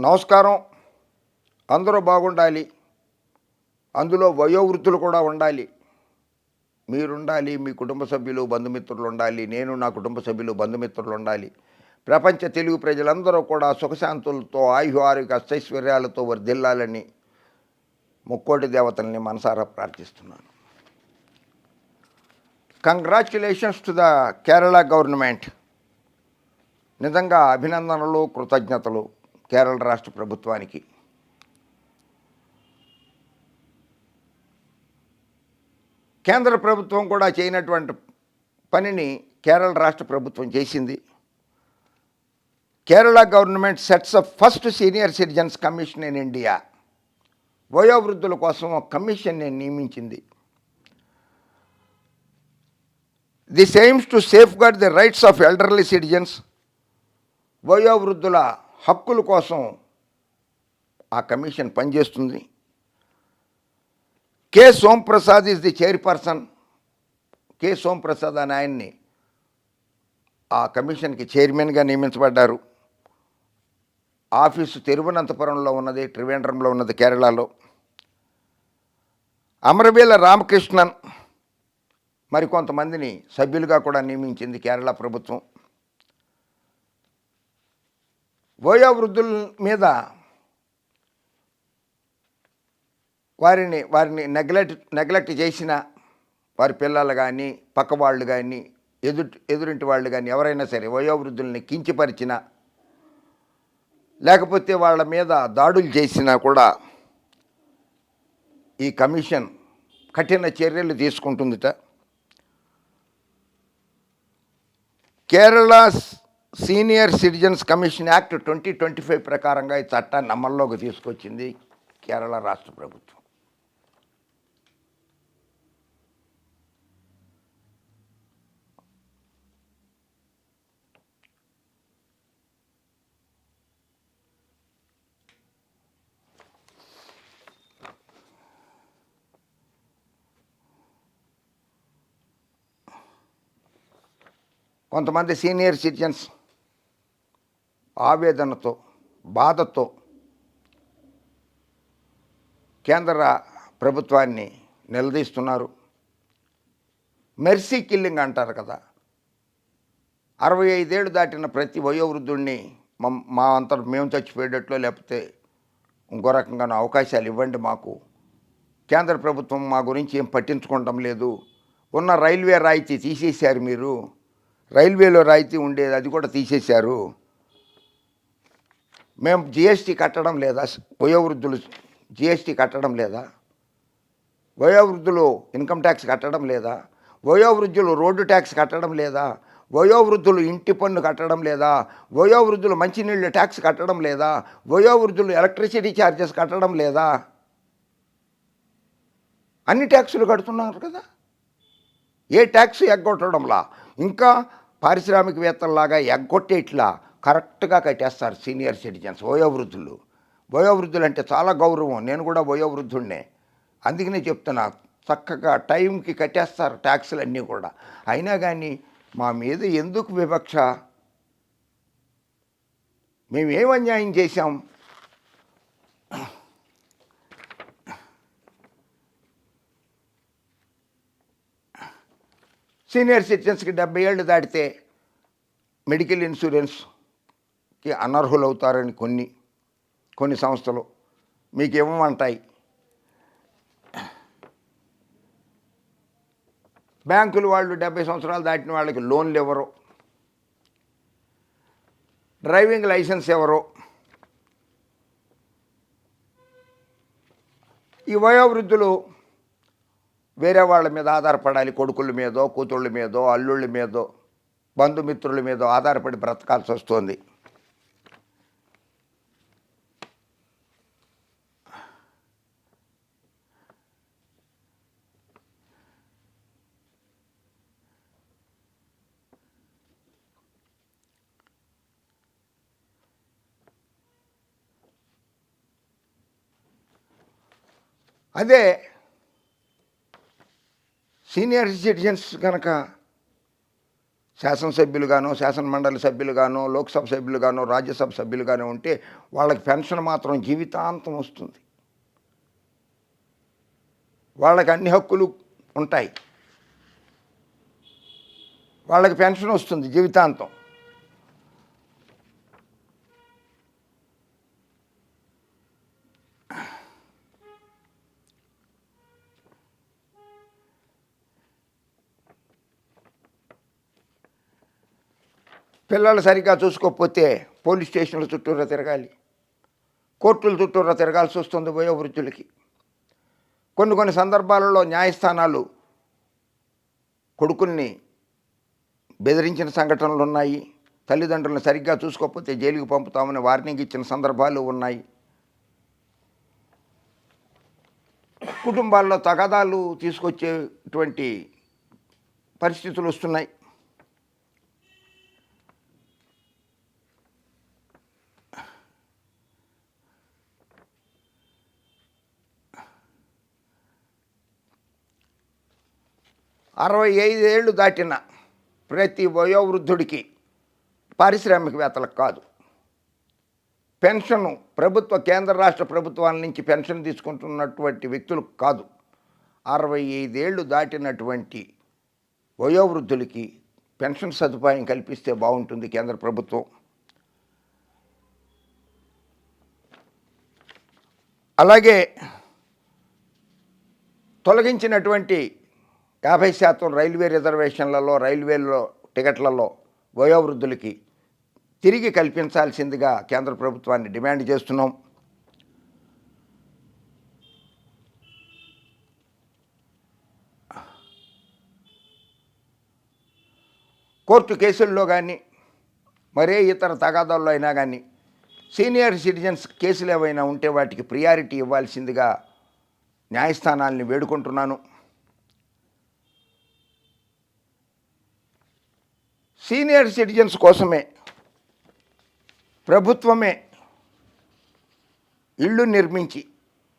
నమస్కారం. అందరూ బాగుండాలి. అందులో వయోవృద్ధులు కూడా ఉండాలి. మీరుండాలి మీ కుటుంబ సభ్యులు బంధుమిత్రులు ఉండాలి నేను నా కుటుంబ సభ్యులు బంధుమిత్రులు ఉండాలి ప్రపంచ తెలుగు ప్రజలందరూ కూడా సుఖశాంతులతో ఆయు ఆరోగ్య అష్టైశ్వర్యాలతో వర్ధిల్లాలని ముక్కోటి దేవతల్ని మనసారా ప్రార్థిస్తున్నాను. Congratulations to the Kerala government నిజంగా అభినందనలు కృతజ్ఞతలు. కేరళ రాష్ట్ర ప్రభుత్వానికి. కేంద్ర ప్రభుత్వం కూడా చేయనటువంటి పనిని కేరళ రాష్ట్ర ప్రభుత్వం చేసింది. Kerala government sets up first senior citizens commission in India వయోవృద్ధుల కోసం ఒక కమిషన్ని నియమించింది. This aims to safeguard the rights of elderly citizens వయోవృద్ధుల హక్కుల కోసం ఆ కమిషన్ పనిచేస్తుంది. K. Somprasad is the chairperson. K. Somprasad అనే ఆయన్ని ఆ కమిషన్కి చైర్మన్గా నియమించబడ్డారు. ఆఫీసు తిరువనంతపురంలో ఉన్నది త్రివేంద్రంలో ఉన్నది కేరళలో. అమరవీల రామకృష్ణన్ మరికొంతమందిని సభ్యులుగా కూడా నియమించింది కేరళ ప్రభుత్వం. వయోవృద్ధుల మీద వారిని వారిని నెగ్లెక్ట్ నెగ్లెక్ట్ చేసిన వారి పిల్లలు కానీ పక్క వాళ్ళు కానీ ఎదుటి ఎదురింటి వాళ్ళు కానీ ఎవరైనా సరే వయోవృద్ధుల్ని కించపరిచిన లేకపోతే వాళ్ళ మీద దాడులు చేసినా కూడా ఈ కమిషన్ కఠిన చర్యలు తీసుకుంటుందిట. Kerala senior citizens commission act twenty twenty five ప్రకారంగా ఈ చట్టాన్ని అమల్లోకి తీసుకొచ్చింది కేరళ రాష్ట్ర ప్రభుత్వం. కొంతమంది సీనియర్ సిటిజన్స్ ఆవేదనతో బాధతో కేంద్ర ప్రభుత్వాన్ని నిలదీస్తున్నారు. మెర్సీ కిల్లింగ్ అంటారు కదా. అరవై ఐదేళ్ళు దాటిన ప్రతి వయోవృద్ధుడిని మా మా అంతా మేము చచ్చిపోయేటట్లు లేకపోతే ఇంకో రకంగా అవకాశాలు ఇవ్వండి మాకు. కేంద్ర ప్రభుత్వం మా గురించి ఏం పట్టించుకోవటం లేదు. ఉన్న రైల్వే రాయితీ తీసేశారు మీరు. రైల్వేలో రాయితీ ఉండేది అది కూడా తీసేశారు. మేము జిఎస్టీ కట్టడం లేదా వయోవృద్ధులు జిఎస్టీ కట్టడం లేదా? వయోవృద్ధులు ఇన్కమ్ ట్యాక్స్ కట్టడం లేదా? వయోవృద్ధులు రోడ్డు ట్యాక్స్ కట్టడం లేదా? వయోవృద్ధులు ఇంటి పన్ను కట్టడం లేదా? వయోవృద్ధులు మంచినీళ్ళ ట్యాక్స్ కట్టడం లేదా? వయోవృద్ధులు ఎలక్ట్రిసిటీ ఛార్జెస్ కట్టడం లేదా? అన్ని ట్యాక్సులు కడుతున్నారు కదా? ఏ ట్యాక్స్ ఎగ్గొట్టడంలా? ఇంకా పారిశ్రామికవేత్తల్లాగా ఎగ్గొట్టేట్లా? కరెక్ట్గా కట్టేస్తారు సీనియర్ సిటిజన్స్ వయోవృద్ధులు. వయోవృద్ధులు అంటే చాలా గౌరవం. నేను కూడా వయోవృద్ధుడినే అందుకనే చెప్తున్నా చక్కగా టైంకి కట్టేస్తారు ట్యాక్సులు అన్నీ కూడా. అయినా కానీ మా మీద ఎందుకు వివక్ష? మేమేం అన్యాయం చేశాం? సీనియర్ సిటిజన్స్కి డెబ్బై ఏళ్ళు దాటితే మెడికల్ ఇన్సూరెన్స్ కి అనర్హులవుతారని కొన్ని కొన్ని సంస్థలు మీకు ఇవ్వమంటాయి. బ్యాంకులు వాళ్ళు డెబ్బై సంవత్సరాలు దాటిన వాళ్ళకి లోన్లు ఇవ్వరు డ్రైవింగ్ లైసెన్స్ ఎవరు? ఈ వయోవృద్ధులు వేరే వాళ్ళ మీద ఆధారపడాలి కొడుకుల మీదో కూతుళ్ళ మీదో అల్లుళ్ళ మీదో బంధుమిత్రుల మీదో ఆధారపడి బ్రతకాల్సి వస్తుంది. అదే సీనియర్ సిటిజన్స్ కనుక శాసనసభ్యులుగానో శాసనమండలి సభ్యులుగానో లోక్సభ సభ్యులుగానో రాజ్యసభ సభ్యులుగానో ఉంటే వాళ్ళకి పెన్షన్ మాత్రం జీవితాంతం వస్తుంది. వాళ్ళకి అన్ని హక్కులు ఉంటాయి. వాళ్ళకి పెన్షన్ వస్తుంది జీవితాంతం. పిల్లలు సరిగ్గా చూసుకోకపోతే పోలీస్ స్టేషన్ల చుట్టూరా తిరగాలి. కోర్టుల చుట్టూరా తిరగాల్సి వస్తుంది వయోవృద్ధులకి. కొన్ని కొన్ని సందర్భాలలో న్యాయస్థానాలు కొడుకుల్ని బెదిరించిన సంఘటనలు ఉన్నాయి. తల్లిదండ్రులను సరిగ్గా చూసుకోకపోతే జైలుకి పంపుతామని వార్నింగ్ ఇచ్చిన సందర్భాలు ఉన్నాయి. కుటుంబాల్లో తగాదాలు తీసుకొచ్చేటువంటి పరిస్థితులు వస్తున్నాయి. అరవై ఐదేళ్ళు దాటిన ప్రతి వయోవృద్ధుడికి పారిశ్రామికవేత్తలకు కాదు. పెన్షను ప్రభుత్వ కేంద్ర రాష్ట్ర ప్రభుత్వాల నుంచి పెన్షన్ తీసుకుంటున్నటువంటి వ్యక్తులకు కాదు. అరవై ఐదేళ్ళు దాటినటువంటి వయోవృద్ధులకి పెన్షన్ సదుపాయం కల్పిస్తే బాగుంటుంది కేంద్ర ప్రభుత్వం. అలాగే తొలగించినటువంటి యాభై శాతం రైల్వే రిజర్వేషన్లలో రైల్వేలో టికెట్లలో వయోవృద్ధులకి తిరిగి కల్పించాల్సిందిగా కేంద్ర ప్రభుత్వాన్ని డిమాండ్ చేస్తున్నాం. కోర్టు కేసుల్లో కానీ మరే ఇతర తగాదాల్లో అయినా కానీ సీనియర్ సిటిజన్స్ కేసులు ఏవైనా ఉంటే వాటికి ప్రియారిటీ ఇవ్వాల్సిందిగా న్యాయస్థానాల్ని వేడుకుంటున్నాను. సీనియర్ సిటిజన్స్ కోసమే ప్రభుత్వమే ఇళ్ళు నిర్మించి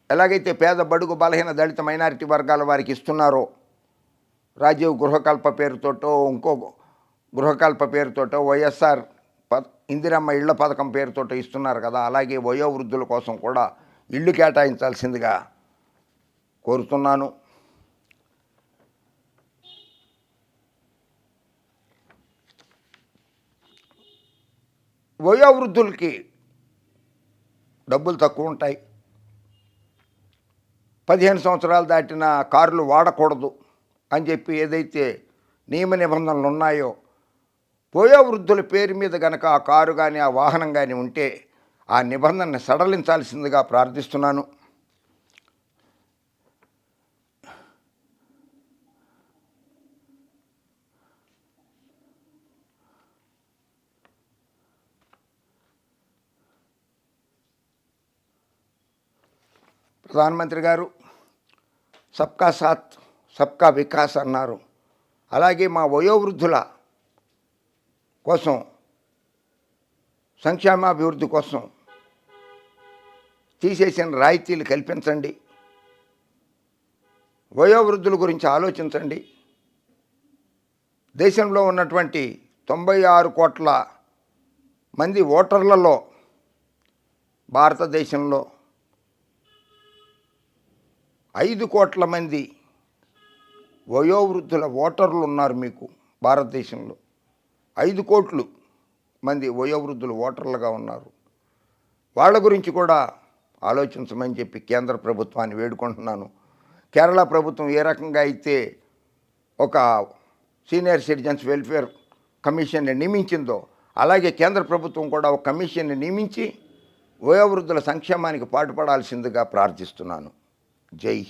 ఎలాగైతే పేద బడుగు బలహీన దళిత మైనారిటీ వర్గాల వారికి ఇస్తున్నారో రాజీవ్ గృహకల్ప పేరుతోటో ఇంకో గృహకల్ప పేరుతోటో వైఎస్ఆర్ ప ఇందిరమ్మ ఇళ్ళ పథకం పేరుతోటో ఇస్తున్నారు కదా అలాగే వయోవృద్ధుల కోసం కూడా ఇళ్ళు కేటాయించాల్సిందిగా కోరుతున్నాను. వయోవృద్ధులకి డబ్బులు తక్కువ ఉంటాయి. పదిహేను సంవత్సరాలు దాటిన కార్లు వాడకూడదు అని చెప్పి ఏదైతే నియమ నిబంధనలు ఉన్నాయో వయోవృద్ధుల పేరు మీద గనక ఆ కారు కానీ ఆ వాహనం కానీ ఉంటే ఆ నిబంధనని సడలించాల్సిందిగా ప్రార్థిస్తున్నాను. ప్రధానమంత్రి గారు సబ్కా సాత్ సబ్కా వికాస్ అన్నారు. అలాగే మా వయోవృద్ధుల కోసం సంక్షేమాభివృద్ధి కోసం తీసేసిన రాయితీలు కల్పించండి. వయోవృద్ధుల గురించి ఆలోచించండి. దేశంలో ఉన్నటువంటి తొంభై ఆరు కోట్ల మంది ఓటర్లలో భారతదేశంలో ఐదు కోట్ల మంది వయోవృద్ధుల ఓటర్లు ఉన్నారు మీకు భారతదేశంలో. ఐదు కోట్లు మంది వయోవృద్ధులు ఓటర్లుగా ఉన్నారు. వాళ్ళ గురించి కూడా ఆలోచించమని చెప్పి కేంద్ర ప్రభుత్వాన్ని వేడుకుంటున్నాను. కేరళ ప్రభుత్వం ఏ రకంగా అయితే ఒక సీనియర్ సిటిజన్స్ వెల్ఫేర్ కమిషన్ని నియమించిందో అలాగే కేంద్ర ప్రభుత్వం కూడా ఒక కమిషన్ని నియమించి వయోవృద్ధుల సంక్షేమానికి పాటుపడాల్సిందిగా ప్రార్థిస్తున్నాను. Jai